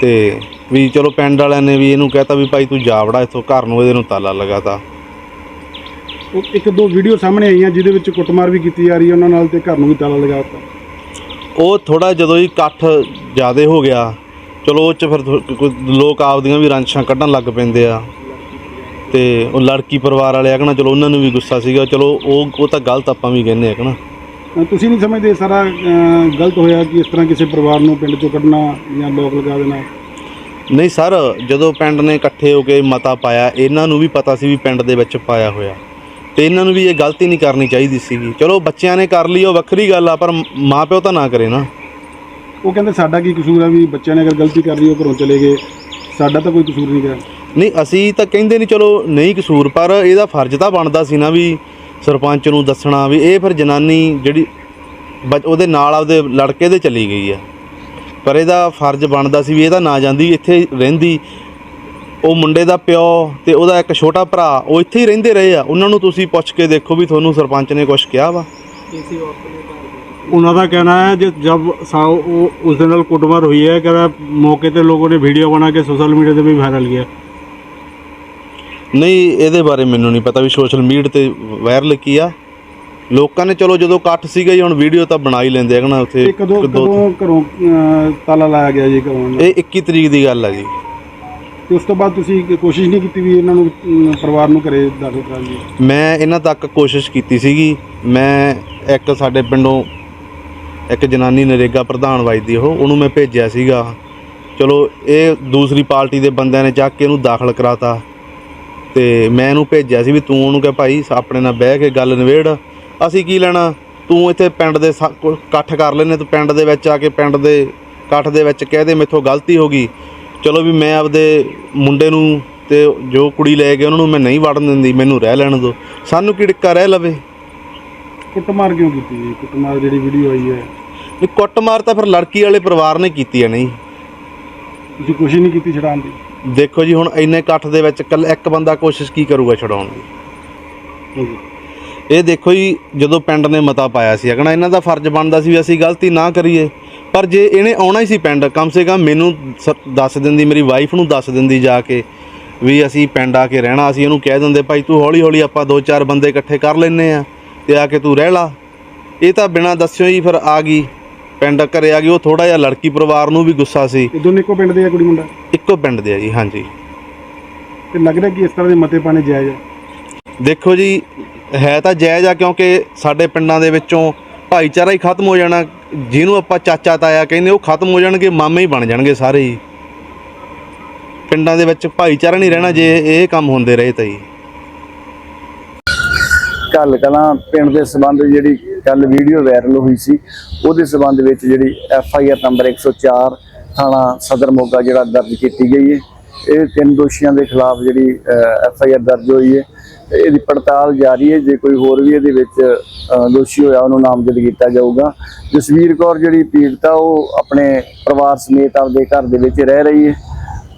Speaker 6: ਤੇ ਵੀ ਚਲੋ ਪਿੰਡ ਵਾਲਿਆਂ ਨੇ ਵੀ ਇਹਨੂੰ ਕਹਿਤਾ ਵੀ ਭਾਈ ਤੂੰ ਜਾ ਵੜਾ ਇੱਥੋਂ ਘਰ ਨੂੰ ਇਹਦੇ ਨੂੰ ਤਾਲਾ ਲਗਾਤਾ।
Speaker 5: ਉਹ ਇੱਕ ਦੋ ਵੀਡੀਓ ਸਾਹਮਣੇ ਆਈਆਂ ਜਿਹਦੇ ਵਿੱਚ ਕੁੱਟਮਾਰ ਵੀ ਕੀਤੀ ਜਾ ਰਹੀ ਹੈ ਉਹਨਾਂ ਨਾਲ ਤੇ ਘਰ ਨੂੰ ਵੀ ਤਾਲਾ ਲਗਾ ਦਿੱਤਾ।
Speaker 6: ਉਹ ਥੋੜਾ ਜਦੋਂ ਹੀ ਇਕੱਠ ਜ਼ਿਆਦੇ ਹੋ ਗਿਆ ਚਲੋ ਉਹ ਚ ਫਿਰ ਥੋ- ਕੋਈ ਲੋਕ ਆਪਦੀਆਂ ਵੀ ਰਾਂਛਾਂ ਕੱਢਣ ਲੱਗ ਪੈਂਦੇ ਆ। ਤੇ ਉਹ ਲੜਕੀ ਪਰਿਵਾਰ ਵਾਲੇ ਆ ਕਹਣਾ ਚਲੋ ਉਹਨਾਂ ਨੂੰ ਵੀ ਗੁੱਸਾ ਸੀਗਾ ਚਲੋ ਉਹ ਉਹ ਤਾਂ ਗਲਤ ਆਪਾਂ ਵੀ ਕਹਿੰਦੇ ਆ ਕਹਣਾ
Speaker 5: ਤੁਸੀਂ ਨਹੀਂ ਸਮਝਦੇ ਸਾਰਾ ਅਹ, ਗਲਤ ਹੋਇਆ ਕਿ ਇਸ ਤਰ੍ਹਾਂ ਕਿਸੇ ਪਰਿਵਾਰ ਨੂੰ ਪਿੰਡ ਚੋਂ ਕੱਢਣਾ ਜਾਂ ਲੋਕ ਲਗਾ ਦੇਣਾ?
Speaker 6: ਨਹੀਂ ਸਰ ਜਦੋਂ ਪਿੰਡ ਨੇ ਇਕੱਠੇ ਹੋ ਕੇ ਮਤਾ ਪਾਇਆ ਇਹਨਾਂ ਨੂੰ ਵੀ ਪਤਾ ਸੀ ਵੀ ਪਿੰਡ ਦੇ ਵਿੱਚ ਪਾਇਆ ਹੋਇਆ। ਤੇ ਇਹਨਾਂ ਨੂੰ ਵੀ ਇਹ ਗਲਤੀ ਨਹੀਂ ਕਰਨੀ ਚਾਹੀਦੀ ਸੀਗੀ। ਚਲੋ ਬੱਚਿਆਂ ਨੇ ਕਰ ਲਈ ਉਹ ਵੱਖਰੀ ਗੱਲ ਆ ਪਰ ਮਾਪਿਓ ਤਾਂ ਨਾ ਕਰੇ ਨਾ।
Speaker 5: ਉਹ ਕਹਿੰਦੇ ਸਾਡਾ ਕੀ ਕਸੂਰ ਹੈ ਵੀ ਬੱਚਿਆਂ ਨੇ ਅਗਰ ਗਲਤੀ ਕਰ ਲਈ ਉਹ ਘਰੋਂ ਚਲੇ ਗਏ। ਸਾਡਾ ਤਾਂ ਕੋਈ ਕਸੂਰ ਨਹੀਂ ਗਾ।
Speaker 6: ਨਹੀਂ, ਅਸੀਂ ਤਾਂ ਕਹਿੰਦੇ ਨਹੀਂ, ਚਲੋ ਨਹੀਂ ਕਸੂਰ, ਪਰ ਇਹਦਾ ਫਰਜ਼ ਤਾਂ ਬਣਦਾ ਸੀ ਨਾ ਵੀ ਸਰਪੰਚ ਨੂੰ ਦੱਸਣਾ ਵੀ ਇਹ ਫਿਰ ਜਨਾਨੀ ਜਿਹੜੀ ਬ- ਉਹਦੇ ਨਾਲ ਆਪਦੇ ਲੜਕੇ ਦੇ ਚਲੀ ਗਈ ਆ। ਪਰ ਇਹਦਾ ਫਰਜ਼ ਬਣਦਾ ਸੀ ਵੀ ਇਹਦਾ ਨਾ ਜਾਂਦੀ, ਇੱਥੇ ਰਹਿੰਦੀ। ਉਹ ਮੁੰਡੇ ਦਾ ਪਿਓ ਤੇ ਉਹਦਾ ਇੱਕ ਛੋਟਾ ਭਰਾ, ਉਹ ਇੱਥੇ ਹੀ ਰਹਿੰਦੇ ਰਹੇ ਆ। ਉਹਨਾਂ ਨੂੰ ਤੁਸੀਂ ਪੁੱਛ ਕੇ ਦੇਖੋ ਵੀ ਤੁਹਾਨੂੰ ਸਰਪੰਚ ਨੇ ਕੁਝ ਕਿਹਾ ਵਾ।
Speaker 5: ਉਹਨਾਂ ਦਾ ਕਹਿਣਾ ਹੈ, ਜੇ ਜਦ ਸਾ ਉਹ ਉਸ ਦੇ ਨਾਲ ਕੁੱਟਮਾਰ ਹੋਈ ਹੈ, ਕਹਿੰਦਾ ਮੌਕੇ ਤੇ ਲੋਗੋਂ ਨੇ ਵੀਡੀਓ ਬਣਾ ਕੇ ਸੋਸ਼ਲ ਮੀਡੀਆ ਤੇ ਵੀ ਵਾਇਰਲ ਕੀਤਾ
Speaker 6: ਨਹੀਂ ਇਹਦੇ ਬਾਰੇ ਮੈਨੂੰ ਨਹੀਂ ਪਤਾ ਵੀ ਸੋਸ਼ਲ ਮੀਡੀਆ ਤੇ ਵਾਇਰਲ ਕੀ ਆ। ਲੋਕਾਂ ਨੇ ਚਲੋ ਜਦੋਂ ਇਕੱਠ ਸੀਗਾ ਜੀ ਹੁਣ ਵੀਡੀਓ ਤਾਂ ਬਣਾ ਹੀ ਲੈਂਦੇ ਆ ਨਾ ਉੱਥੇ
Speaker 5: ਤੇ ਕਦੋਂ
Speaker 6: ਇੱਕ ਦੋ-
Speaker 5: ਕਦੋਂ ਘਰੋਂ ਅਹ, ਤਾਲਾ ਲਾਇਆ ਗਿਆ ਜੀ ਘਰੋਂ?
Speaker 6: ਇਹ 21 ਤਰੀਕ ਦੀ ਗੱਲ ਆ ਜੀ।
Speaker 5: ਤੇ ਉਸ ਤੋਂ ਬਾਅਦ ਤੁਸੀਂ ਕੋਸ਼ਿਸ਼ ਨਹੀਂ ਕੀਤੀ ਵੀ ਇਹਨਾਂ ਨੂੰ ਅਮ, ਪਰਿਵਾਰ ਨੂੰ ਘਰੇ ਦਾਖਲ ਕਰਾ ਲਈਏ
Speaker 6: ਮੈਂ ਇਹਨਾਂ ਤੱਕ ਕੋਸ਼ਿਸ਼ ਕੀਤੀ ਸੀਗੀ। ਮੈਂ ਇੱਕ ਸਾਡੇ ਪਿੰਡੋਂ ਇੱਕ ਜਨਾਨੀ ਨਰੇਗਾ ਪ੍ਰਧਾਨ ਵਜਦੀ ਉਹ ਉਹਨੂੰ ਮੈਂ ਭੇਜਿਆ ਸੀਗਾ। ਚਲੋ ਇਹ ਦੂਸਰੀ ਪਾਰਟੀ ਦੇ ਬੰਦਿਆਂ ਨੇ ਚੱਕ ਕੇ ਇਹਨੂੰ ਦਾਖਲ ਕਰਾਤਾ। ਤੇ ਮੈਂ ਇਹਨੂੰ ਭੇਜਿਆ ਸੀ ਵੀ ਤੂੰ ਉਹਨੂੰ ਕਹ ਭਾਈ ਆਪਣੇ ਨਾਲ ਬਹਿ ਕੇ ਗੱਲ ਨਿਬੇੜ। ਅਸੀਂ ਕੀ ਲੈਣਾ? ਤੂੰ ਇੱਥੇ ਪਿੰਡ ਦੇ ਇਕੱਠ ਕਰ ਲੈਨੇ ਤੂੰ ਪਿੰਡ ਦੇ ਵਿੱਚ ਆ ਕੇ ਪਿੰਡ ਦੇ ਇਕੱਠ ਦੇ ਵਿੱਚ ਕਹਿ ਦੇ ਮੇਥੋਂ ਗਲਤੀ ਹੋ ਗਈ। ਚਲੋ ਵੀ ਮੈਂ ਆਪਦੇ ਮੁੰਡੇ ਨੂੰ ਤੇ ਜੋ ਕੁੜੀ ਲੈ ਕੇ ਉਹਨਾਂ ਨੂੰ ਮੈਂ ਨਹੀਂ ਵੜਨ ਦਿੰਦੀ ਮੈਨੂੰ ਰਹਿ ਲੈਣ ਦਿਓ। ਸਾਨੂੰ ਕੀ ਡਿੱਕਾ ਰਹਿ ਲਵੇ?
Speaker 5: ਕੁੱਟਮਾਰ ਕਿਉਂ ਕੀਤੀ ਜੀ? ਕੁੱਟਮਾਰ ਜਿਹੜੀ ਵੀਡੀਓ ਆਈ ਹੈ।
Speaker 6: ਵੀ ਕੁੱਟਮਾਰ ਤਾਂ ਫਿਰ ਲੜਕੀ ਵਾਲੇ ਪਰਿਵਾਰ ਨੇ ਕੀਤੀ ਹੈ ਨਹੀਂ?
Speaker 5: ਤੁਸੀਂ ਕੋਸ਼ਿਸ਼ ਨਹੀਂ ਕੀਤੀ ਛਡਾਉਣ ਦੀ।
Speaker 6: ਦੇਖੋ ਜੀ, ਹੁਣ ਇੰਨੇ ਇਕੱਠ ਦੇ ਵਿੱਚ ਇਕੱਲਾ ਇੱਕ ਬੰਦਾ ਕੋਸ਼ਿਸ਼ ਕੀ ਕਰੂਗਾ ਛਡਾਉਣ ਦੀ? ਇਹ ਦੇਖੋ ਜੀ, ਜਦੋਂ ਪਿੰਡ ਨੇ ਮਤਾ ਪਾਇਆ ਸੀ ਅਗਣਾ ਇਹਨਾਂ ਦਾ ਫਰਜ਼ ਬਣਦਾ ਸੀ ਵੀ ਅਸੀਂ ਗਲਤੀ ਨਾ ਕਰੀਏ। ਪਰ ਜੇ ਇਹਨੇ ਆਉਣਾ ਹੀ ਸੀ ਪਿੰਡ, ਕਮ ਸੇ ਕਮ ਮੈਨੂੰ ਸ- ਦੱਸ ਦਿੰਦੀ, ਮੇਰੀ ਵਾਈਫ ਨੂੰ ਦੱਸ ਦਿੰਦੀ ਜਾ ਕੇ ਵੀ ਅਸੀਂ ਪਿੰਡ ਆ ਕੇ ਰਹਿਣਾ, ਅਸੀਂ ਇਹਨੂੰ ਕਹਿ ਦਿੰਦੇ, ਭਾਈ ਤੂੰ ਹੌਲੀ ਹੌਲੀ ਆਪਾਂ ਦੋ ਚਾਰ ਬੰਦੇ ਇਕੱਠੇ ਕਰ ਲੈਨੇ ਆ ਤੇ ਆ ਕੇ ਤੂੰ ਰਹਿ ਲਾ। ਇਹ ਤਾਂ ਬਿਨਾਂ ਦੱਸਿਓ ਹੀ ਫਿਰ ਆ ਗਈ। ਪਿੰਡ ਘਰੇ ਆ ਗਈ ਉਹ ਥੋੜਾ ਜਿਹਾ ਲੜਕੀ ਪਰਿਵਾਰ ਨੂੰ ਵੀ ਗੁੱਸਾ ਸੀ।
Speaker 5: ਇਹ ਦੋਨੇ ਇੱਕੋ ਪਿੰਡ ਦੇ ਆ ਕੁੜੀ ਮੁੰਡਾ?
Speaker 6: ਇੱਕੋ ਪਿੰਡ ਦੇ ਆ ਜੀ ਹਾਂਜੀ।
Speaker 5: ਤੇ ਲੱਗ ਰਿਹਾ ਕਿ ਇਸ ਤਰ੍ਹਾਂ ਦੇ ਮਤੇ ਪਾਣੇ ਜਾਇਜ਼ ਹੈ
Speaker 6: ਦੇਖੋ ਜੀ ਹੈ ਤਾਂ ਜਾਇਜ਼ ਆ ਕਿਉਂਕਿ ਸਾਡੇ ਪਿੰਡਾਂ ਦੇ ਵਿੱਚੋਂ ਭਾਈਚਾਰਾ ਹੀ ਖਤਮ ਹੋ ਜਾਣਾ ਜਿਹਨੂੰ ਆਪਾਂ ਚਾਚਾ ਤਾਇਆ ਕਹਿੰਦੇ ਉਹ ਖਤਮ ਹੋ ਜਾਣਗੇ ਮਾਮੇ ਹੀ ਬਣ ਜਾਣਗੇ ਸਾਰੇ ਹੀ। ਪਿੰਡਾਂ ਦੇ ਵਿੱਚ ਭਾਈਚਾਰਾ ਨਹੀਂ ਰਹਿਣਾ ਜੇ ਇਹ ਕੰਮ ਹੁੰਦੇ ਰਹੇ ਤਾਂ ਜੀ।
Speaker 7: ਕੱਲ ਕਲਾਂ ਪਿੰਡ ਦੇ ਸਬੰਧ ਜਿਹੜੀ ਕੱਲ ਵੀਡੀਓ ਵਾਇਰਲ ਹੋਈ ਸੀ, ਉਹਦੇ ਸਬੰਧ ਵਿੱਚ ਜਿਹੜੀ ਐਫ ਆਈ ਆਰ ਨੰਬਰ 104 ਥਾਣਾ ਸਦਰ ਮੋਗਾ ਜਿਹੜਾ ਦਰਜ ਕੀਤੀ ਗਈ ਹੈ। ਇਹ ਤਿੰਨ ਦੋਸ਼ੀਆਂ ਦੇ ਖਿਲਾਫ ਜਿਹੜੀ ਐਫ ਆਈ ਆਰ ਦਰਜ ਹੋਈ ਹੈ। ਇਹਦੀ ਪੜਤਾਲ ਜਾਰੀ ਹੈ। ਜੇ ਕੋਈ ਹੋਰ ਵੀ ਇਹਦੇ ਵਿੱਚ ਦੋਸ਼ੀ ਹੋਇਆ, ਉਹਨੂੰ ਨਾਮਜ਼ਦ ਕੀਤਾ ਜਾਊਗਾ। ਜਸਵੀਰ ਕੌਰ ਜਿਹੜੀ ਪੀੜਤਾ ਉਹ ਆਪਣੇ ਪਰਿਵਾਰ ਸਮੇਤ ਆਪਦੇ ਘਰ ਦੇ ਵਿੱਚ ਰਹਿ ਰਹੀ ਹੈ।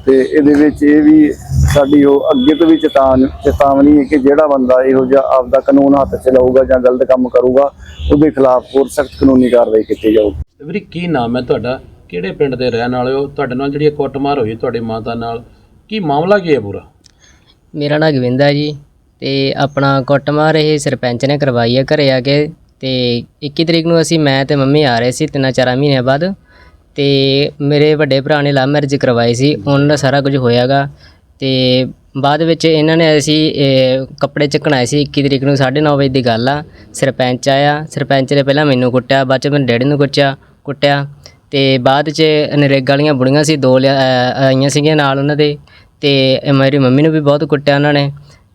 Speaker 7: ਤੇ ਇਹਦੇ ਵਿੱਚ ਇਹ ਵੀ ਸਾਡੀ ਉਹ ਅੱਗੇ ਤੋਂ ਵੀ ਚੇਤਾਵਨੀ ਚੇਤਾਵਨੀ ਹੈ ਕਿ ਜਿਹੜਾ ਬੰਦਾ ਇਹੋ ਜਿਹਾ ਆਪਦਾ ਕਾਨੂੰਨ ਹੱਥ 'ਚ ਲਊਗਾ ਜਾਂ ਗਲਤ ਕੰਮ ਕਰੂਗਾ ਉਹਦੇ ਖਿਲਾਫ ਹੋਰ ਸਖਤ ਕਾਨੂੰਨੀ ਕਾਰਵਾਈ ਕੀਤੀ ਜਾਊਗੀ।
Speaker 2: ਵੀਰੇ ਕੀ ਨਾਮ ਹੈ ਤੁਹਾਡਾ? ਕਿਹੜੇ ਪਿੰਡ ਦੇ ਰਹਿਣ ਵਾਲੇ ਹੋ? ਤੁਹਾਡੇ ਨਾਲ ਜਿਹੜੀ ਕੁੱਟਮਾਰ ਹੋਈ ਤੁਹਾਡੀ ਮਾਤਾ ਨਾਲ ਕੀ ਮਾਮਲਾ ਕੀ ਹੈ ਪੂਰਾ?
Speaker 8: ਮੇਰਾ ਨਾਂ ਗਵਿੰਦਾ ਜੀ ਤੇ ਆਪਣਾ ਕੁੱਟਮਾਰ ਇਹ ਸਰਪੰਚ ਨੇ ਕਰਵਾਈ ਹੈ ਘਰੇ ਆ ਕੇ ਤੇ 21 ਤਰੀਕ ਨੂੰ ਅਸੀਂ ਮੈਂ ਤੇ ਮੰਮੀ ਆ ਰਹੇ ਸੀ ਤਿੰਨਾਂ ਚਾਰਾਂ ਮਹੀਨਿਆਂ ਬਾਅਦ ਤੇ ਮੇਰੇ ਵੱਡੇ ਭਰਾ ਨੇ ਲਵ ਮੈਰਿਜ ਕਰਵਾਈ ਸੀ ਉਹਨਾਂ ਦਾ ਸਾਰਾ ਕੁਝ ਹੋਇਆਗਾ ਤੇ ਬਾਅਦ ਵਿੱਚ ਇਹਨਾਂ ਨੇ ਅਸੀਂ ਕੱਪੜੇ ਚੱਕਣ ਆਏ ਸੀ 21 ਤਰੀਕ ਨੂੰ 9:30 ਵਜੇ ਦੀ ਗੱਲ ਆ। ਸਰਪੰਚ ਆਇਆ ਸਰਪੰਚ ਨੇ ਪਹਿਲਾਂ ਮੈਨੂੰ ਕੁੱਟਿਆ ਬਾਅਦ ਚ ਮੇਰੇ ਡੈਡੀ ਨੂੰ ਕੁੱਟਿਆ ਕੁੱਟਿਆ। ਤੇ ਬਾਅਦ ਚ ਨਰੇਗਾ ਵਾਲੀਆਂ ਬੁੜੀਆਂ ਸੀ ਦੋ ਆਈਆਂ ਸੀਗੀਆਂ ਨਾਲ ਉਹਨਾਂ ਦੇ। ਤੇ ਮੇਰੀ ਮੰਮੀ ਨੂੰ ਵੀ ਬਹੁਤ ਕੁੱਟਿਆ ਉਹਨਾਂ ਨੇ।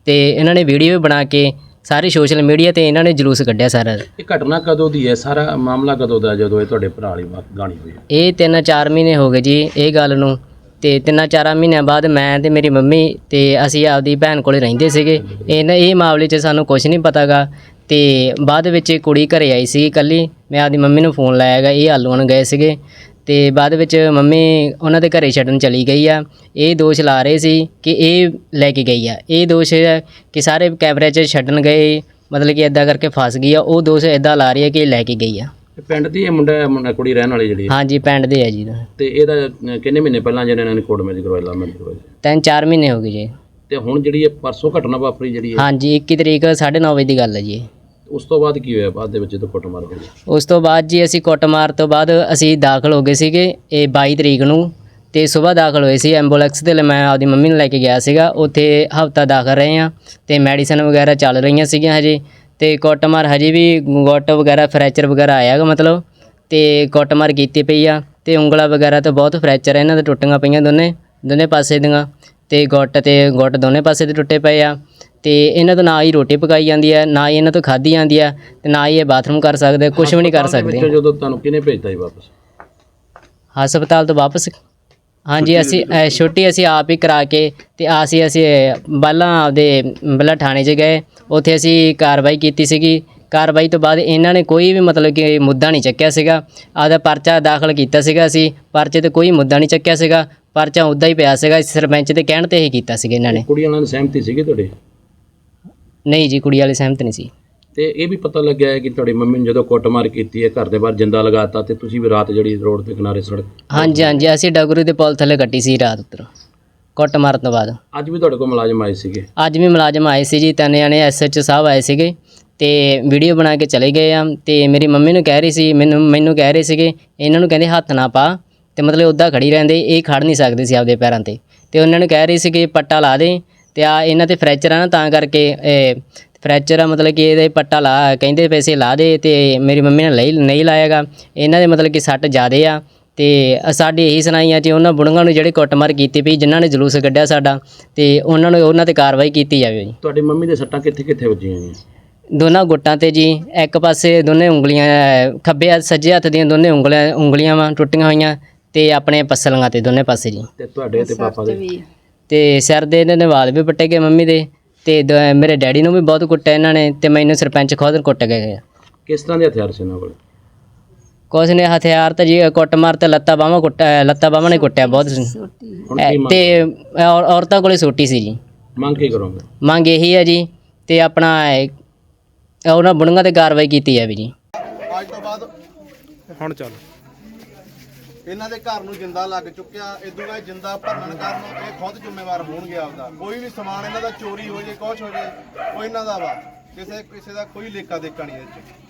Speaker 8: ਤੇ ਇਹਨਾਂ ਨੇ ਵੀਡੀਓ ਵੀ ਬਣਾ ਕੇ ਸਾਰੇ ਸੋਸ਼ਲ ਮੀਡੀਆ ਤੇ ਇਹਨਾਂ ਨੇ ਜਲੂਸ ਕੱਢਿਆ ਸਾਰਾ।
Speaker 2: ਇਹ ਘਟਨਾ ਕਦੋਂ ਦੀ ਹੈ? ਸਾਰਾ ਮਾਮਲਾ ਕਦੋਂ ਦਾ ਜਦੋਂ ਇਹ ਤੁਹਾਡੇ ਭਰਾ ਵਾਲੀ ਗਾਣੀ ਹੋਈ
Speaker 8: ਇਹ ਤਿੰਨ ਚਾਰ ਮਹੀਨੇ ਹੋ ਗਏ ਜੀ ਇਹ ਗੱਲ ਨੂੰ। ਤੇ ਤਿੰਨਾਂ ਚਾਰਾਂ ਮਹੀਨਿਆਂ ਬਾਅਦ ਮੈਂ ਤੇ ਮੇਰੀ ਮੰਮੀ ਤੇ ਅਸੀਂ ਆਪਦੀ ਭੈਣ ਕੋਲੇ ਰਹਿੰਦੇ ਸੀਗੇ। ਇਹਨਾਂ ਇਹ ਮਾਮਲੇ 'ਚ ਸਾਨੂੰ ਕੁਝ ਨਹੀਂ ਪਤਾਗਾ। ਤੇ ਬਾਅਦ ਵਿੱਚ ਇਹ ਕੁੜੀ ਘਰੇ ਆਈ ਸੀ ਇਕੱਲੀ। ਮੈਂ ਆਪਦੀ ਮੰਮੀ ਨੂੰ ਫੋਨ ਲਾਇਆਗਾ ਇਹ ਆਲੂਣ ਗਏ ਸੀਗੇ। ਤੇ ਬਾਅਦ ਵਿੱਚ ਮੰਮੀ ਉਹਨਾਂ ਦੇ ਘਰੇ ਛੱਡਣ ਚਲੀ ਗਈ ਆ। ਇਹ ਦੋਸ਼ ਲਾ ਰਹੇ ਸੀ ਕਿ ਇਹ ਲੈ ਕੇ ਗਈ ਆ। ਇਹ ਦੋਸ਼ ਹੈ ਕਿ ਸਾਰੇ ਕੈਮਰੇ 'ਚ ਛੱਡਣ ਗਏ। ਮਤਲਬ ਕਿ ਇਦਾਂ ਕਰਕੇ ਫਸ ਗਈ ਆ। ਉਹ ਦੋਸ਼ ਇਦਾਂ ਲਾ ਰਹੀ ਹੈ ਕਿ ਇਹ ਲੈ ਕੇ ਗਈ ਆ।
Speaker 2: ਇਹ ਪਿੰਡ ਦੀ ਇਹ ਮੁੰਡਾ ਮੁੰਡਾ ਕੁੜੀ ਰਹਿਣ ਵਾਲੀ ਜਿਹੜੀ ਹੈ।
Speaker 8: ਹਾਂਜੀ ਪਿੰਡ ਦੇ ਆ ਜੀ
Speaker 2: ਤੇ ਇਹਦਾ ਕਿੰਨੇ ਮਹੀਨੇ ਪਹਿਲਾਂ ਜਿਹਨਾਂ ਨੇ ਕੋਰਟ ਮੈਰਿਜ ਕਰਵਾਇਆ ਲਵ ਮੈਰਿਜ
Speaker 8: ਤਿੰਨ ਚਾਰ ਮਹੀਨੇ ਹੋ ਗਏ ਜੀ।
Speaker 2: ਤੇ ਹੁਣ ਜਿਹੜੀ ਇਹ ਪਰਸੋਂ ਘਟਨਾ ਵਾਪਰੀ ਜਿਹੜੀ ਹੈ?
Speaker 8: ਹਾਂਜੀ 21 ਤਰੀਕ 9:30 ਵਜੇ ਦੀ ਗੱਲ ਹੈ ਜੀ।
Speaker 2: ਉਸ ਤੋਂ ਬਾਅਦ ਕੀ ਹੋਇਆ? ਬਾਅਦ ਦੇ ਵਿੱਚ ਜਦੋਂ ਕੁੱਟਮਾਰ ਹੋਈ?
Speaker 8: ਉਸ ਤੋਂ ਬਾਅਦ ਜੀ ਅਸੀਂ ਕੁੱਟਮਾਰ ਤੋਂ ਬਾਅਦ ਅਸੀਂ ਦਾਖਲ ਹੋ ਗਏ ਸੀਗੇ ਇਹ 22 ਤਰੀਕ ਨੂੰ। ਤੇ ਸਵੇਰ ਦਾਖਲ ਹੋਏ ਸੀ ਐਂਬੂਲੈਂਸ ਤੇ ਮੈਂ ਆਪਦੀ ਮੰਮੀ ਨੂੰ ਲੈ ਕੇ ਗਿਆ ਸੀਗਾ। ਉੱਥੇ ਹਫਤਾ ਦਾਖਲ ਰਹੇ ਆ ਤੇ ਮੈਡੀਸਨ ਵਗੈਰਾ ਚੱਲ ਰਹੀਆਂ ਸੀਗੀਆਂ ਹਜੇ। ਤੇ ਕੁੱਟਮਾਰ ਹਜੇ ਵੀ ਗੁੱਟ ਵਗੈਰਾ ਫ੍ਰੈਕਚਰ ਵਗੈਰਾ ਆਇਆਗਾ ਮਤਲਬ ਤੇ ਕੁੱਟਮਾਰ ਕੀਤੀ ਪਈ ਆ ਤੇ ਉਂਗਲਾਂ ਵਗੈਰਾ ਤੋਂ ਬਹੁਤ ਫ੍ਰੈਕਚਰ ਇਹਨਾਂ ਦੇ ਟੁੱਟੀਆਂ ਪਈਆਂ ਦੋਨੇ ਦੋਨੇ ਪਾਸੇ ਦੀਆਂ ਤੇ ਗੁੱਟ ਤੇ ਗੁੱਟ ਦੋਨੇ ਪਾਸੇ ਦੇ ਟੁੱਟੇ ਪਏ ਆ ਤੇ ਇਹਨਾਂ ਤੋਂ ਨਾ ਹੀ ਰੋਟੀ ਪਕਾਈ ਜਾਂਦੀ ਹੈ ਨਾ ਹੀ ਇਹਨਾਂ ਤੋਂ ਖਾਧੀ ਜਾਂਦੀ ਹੈ ਤੇ ਨਾ ਹੀ ਇਹ ਬਾਥਰੂਮ ਕਰ ਸਕਦੇ ਕੁਝ ਵੀ ਨਹੀਂ ਕਰ
Speaker 2: ਹਸਪਤਾਲ ਦੇ
Speaker 8: ਸਕਦੇ।
Speaker 2: ਵਿੱਚੋਂ ਜਦੋਂ ਤੁਹਾਨੂੰ ਕਿਹਨੇ ਭੇਜਤਾ ਜੀ ਵਾਪਸ?
Speaker 8: ਹਸਪਤਾਲ ਤੋਂ ਵਾਪਸ ਹਾਂਜੀ ਅਸੀਂ ਅ, ਛੁੱਟੀ ਅਸੀਂ ਆਪ ਹੀ ਕਰਾ ਕੇ ਤੇ ਅਸੀਂ ਅਸੀਂ ਪਹਿਲਾਂ ਆਪਦੇ ਪਹਿਲਾਂ ਥਾਣੇ 'ਚ ਗਏ। ਉੱਥੇ ਅਸੀਂ ਕਾਰਵਾਈ ਕੀਤੀ ਸੀਗੀ। ਕਾਰਵਾਈ ਤੋਂ ਬਾਅਦ ਇਹਨਾਂ ਨੇ ਕੋਈ ਵੀ ਮਤਲਬ ਕਿ ਮੁੱਦਾ ਨਹੀਂ ਚੱਕਿਆ ਸੀਗਾ। ਆਪਦਾ ਪਰਚਾ ਦਾਖਲ ਕੀਤਾ ਸੀਗਾ ਅਸੀਂ। ਪਰਚੇ ਤੇ ਕੋਈ ਮੁੱਦਾ ਨਹੀਂ ਚੱਕਿਆ ਸੀਗਾ। ਪਰਚਾ ਉੱਦਾਂ ਹੀ ਪਿਆ ਸੀਗਾ। ਸਰਪੰਚ ਦੇ ਕਹਿਣ ਤੇ ਹੀ ਕੀਤਾ ਸੀਗਾ ਇਹਨਾਂ ਨੇ।
Speaker 2: ਕੁੜੀ ਵਾਲਿਆਂ ਸਹਿਮਤੀ ਸੀਗੀ ਤੁਹਾਡੇ?
Speaker 8: ਨਹੀਂ ਜੀ ਕੁੜੀ ਵਾਲੇ ਸਹਿਮਤ ਨਹੀਂ ਸੀ।
Speaker 2: ਤੇ ਇਹ ਵੀ ਪਤਾ ਲੱਗਿਆ ਹੈ ਕਿ ਤੁਹਾਡੀ ਮੰਮੀ ਨੇ ਜਦੋਂ ਕੁੱਟਮਾਰ ਕੀਤੀ ਹੈ ਘਰ ਦੇ ਬਾਹਰ ਜਿੰਦਾ ਲਗਾਤਾ ਤੇ ਤੁਸੀਂ ਵੀ ਰਾਤ ਜਿਹੜੀ ਰੋਡ ਦੇ ਕਿਨਾਰੇ ਸੜਕ
Speaker 8: ਹਾਂਜੀ ਹਾਂਜੀ ਅਸੀਂ ਡਗਰੂ ਦੇ ਪੁਲ ਥੱਲੇ ਕੱਟੀ ਸੀ ਰਾਤ ਉੱਤਰ ਕੁੱਟ ਮਾਰਨ ਤੋਂ ਬਾਅਦ।
Speaker 2: ਅੱਜ ਵੀ ਤੁਹਾਡੇ ਕੋਲ ਮੁਲਾਜ਼ਮ ਆਏ ਸੀਗੇ?
Speaker 8: ਅੱਜ ਵੀ ਮੁਲਾਜ਼ਮ ਆਏ ਸੀ ਜੀ ਤਿੰਨ ਜਣੇ ਐਸਐਚ ਸਾਹਿਬ ਆਏ ਸੀਗੇ ਤੇ ਵੀਡੀਓ ਬਣਾ ਕੇ ਚਲੇ ਗਏ ਆ ਤੇ ਮੇਰੀ ਮੰਮੀ ਨੂੰ ਕਹਿ ਰਹੀ ਸੀ ਮੈਨੂੰ ਮੈਨੂੰ ਕਹਿ ਰਹੇ ਸੀਗੇ ਇਹਨਾਂ ਨੂੰ ਕਹਿੰਦੇ ਹੱਥ ਨਾ ਪਾ ਤੇ ਮਤਲਬ ਉੱਦਾਂ ਖੜੀ ਰਹਿੰਦੇ ਇਹ ਖੜ ਨਹੀਂ ਸਕਦੇ ਸੀ ਆਪਦੇ ਪੈਰਾਂ ਤੇ। ਤੇ ਉਹਨਾਂ ਨੂੰ ਕਹਿ ਰਹੀ ਸੀ ਕਿ ਪੱਟਾ ਲਾ ਦੇ ਤੇ ਆ ਇਹਨਾਂ ਤੇ ਫ੍ਰੈਕਚਰ ਆ ਨਾ ਤਾਂ ਕਰਕੇ ਇਹ ਫ੍ਰੈਕਚਰ ਆ ਮਤਲਬ ਕਿ ਇਹਦੇ ਪੱਟਾ ਲਾ ਕਹਿੰਦੇ ਪੈਸੇ ਲਾ ਦੇ ਤੇ ਮੇਰੀ ਮੰਮੀ ਨੇ ਲਈ ਨਹੀਂ ਲਾਏਗਾ ਇਹਨਾਂ ਦੇ ਮਤਲਬ ਕਿ ਸੱਟ ਜ਼ਿਆਦੇ ਆ ਤੇ ਸਾਡੀ ਇਹੀ ਸੁਣਾਈਆਂ ਜੀ ਉਹਨਾਂ ਬੁੜੀਆਂ ਨੂੰ ਜਿਹੜੇ ਕੁੱਟਮਾਰ ਕੀਤੀ ਪਈ ਜਿਨ੍ਹਾਂ ਨੇ ਜਲੂਸ ਕੱਢਿਆ ਸਾਡਾ ਤੇ ਉਹਨਾਂ ਨੂੰ ਉਹਨਾਂ ਤੇ ਕਾਰਵਾਈ ਕੀਤੀ ਜਾਵੇ ਜੀ।
Speaker 2: ਤੁਹਾਡੀ ਮੰਮੀ ਦੇ ਸੱਟਾਂ ਕਿੱਥੇ ਕਿੱਥੇ ਵੱਜੀਆਂ ਜੀ?
Speaker 8: ਦੋਨਾਂ ਗੁੱਟਾਂ ਤੇ ਜੀ ਇੱਕ ਪਾਸੇ ਦੋਨੇ ਉਂਗਲੀਆਂ ਖੱਬੇ ਹੱਥ ਸੱਜੇ ਹੱਥ ਦੀਆਂ ਦੋਨੇ ਉਂਗਲੀਆਂ ਉਂਗਲੀਆਂ ਵਾਂ ਟੁੱਟੀਆਂ ਹੋਈਆਂ ਤੇ ਆਪਣੇ ਪਸਲੀਆਂ ਤੇ ਦੋਨੇ ਪਾਸੇ ਜੀ।
Speaker 2: ਤੇ ਤੁਹਾਡੇ ਤੇ ਪਾਪਾ ਦੇ
Speaker 3: ਤੇ
Speaker 8: ਤੇ ਸਿਰ ਦੇ ਇਹਨਾਂ ਨੇ ਵਾਲ ਵੀ ਪੱਟੇ ਗਏ ਮੰਮੀ ਦੇ। ਤੇ ਦ- ਮੇਰੇ ਡੈਡੀ ਨੂੰ ਵੀ ਬਹੁਤ ਕੁੱਟਿਆ ਇਹਨਾਂ ਨੇ ਤੇ ਮੈਨੂੰ ਸਰਪੰਚ ਖੁਦ ਕੁੱਟ ਗਏ
Speaker 2: ਕਿਸ ਤਰ੍ਹਾਂ ਦੇ ਹਥਿਆਰ ਸੀ ਉਹਨਾਂ ਕੋਲ?
Speaker 8: ਕੁਛ ਨੇ ਹਥਿਆਰ ਤਾਂ ਜੀ ਕੁੱਟ ਮਾਰ ਤੇ ਲੱਤਾਂ ਬਾਹਾਂ ਕੁੱਟਿਆ ਲੱਤਾਂ ਬਾਹਾਂ ਨੇ ਕੁੱਟਿਆ ਬਹੁਤ।
Speaker 2: ਹੁਣ
Speaker 8: ਐ,
Speaker 2: ਕੀ ਮੰਗ
Speaker 8: ਤੇ ਔਰ- ਔਰਤਾਂ ਕੋਲੇ ਸੋਟੀ ਸੀ ਜੀ।
Speaker 2: ਮੰਗ ਕੀ ਕਰੋਗੇ?
Speaker 8: ਮੰਗ ਇਹੀ ਹੈ ਜੀ ਤੇ ਆਪਣਾ ਇਹ, ਉਹਨਾਂ ਬੁੜੀਆਂ ਤੇ ਕਾਰਵਾਈ ਕੀਤੀ ਜੀ।
Speaker 6: ਅੱਜ ਤੋਂ ਬਾਅਦ ਹੁਣ ਚੱਲ। ਇਹਨਾਂ ਦੇ ਘਰ ਨੂੰ ਜਿੰਦਾ ਲੱਗ ਚੁੱਕਿਆ। ਇਦੋਂ ਬਾਅਦ ਜਿੰਦਾ ਭਰਨ ਕਾਰਨ ਇਹ ਖੁਦ ਜ਼ਿੰਮੇਵਾਰ ਹੋਣਗੇ ਆਪਦਾ। ਕੋਈ ਵੀ ਸਮਾਨ ਇਹਨਾਂ ਦਾ ਚੋਰੀ ਹੋ ਜੇ, ਕੁਛ ਹੋ ਜੇ ਉਹ ਇਹਨਾਂ ਦਾ ਵਾ। ਕਿਸੇ ਕਿਸੇ ਦਾ ਕੋਈ ਲੇਕਾ ਦੇਕਾ ਨਹੀਂ ਇਹ 'ਚ।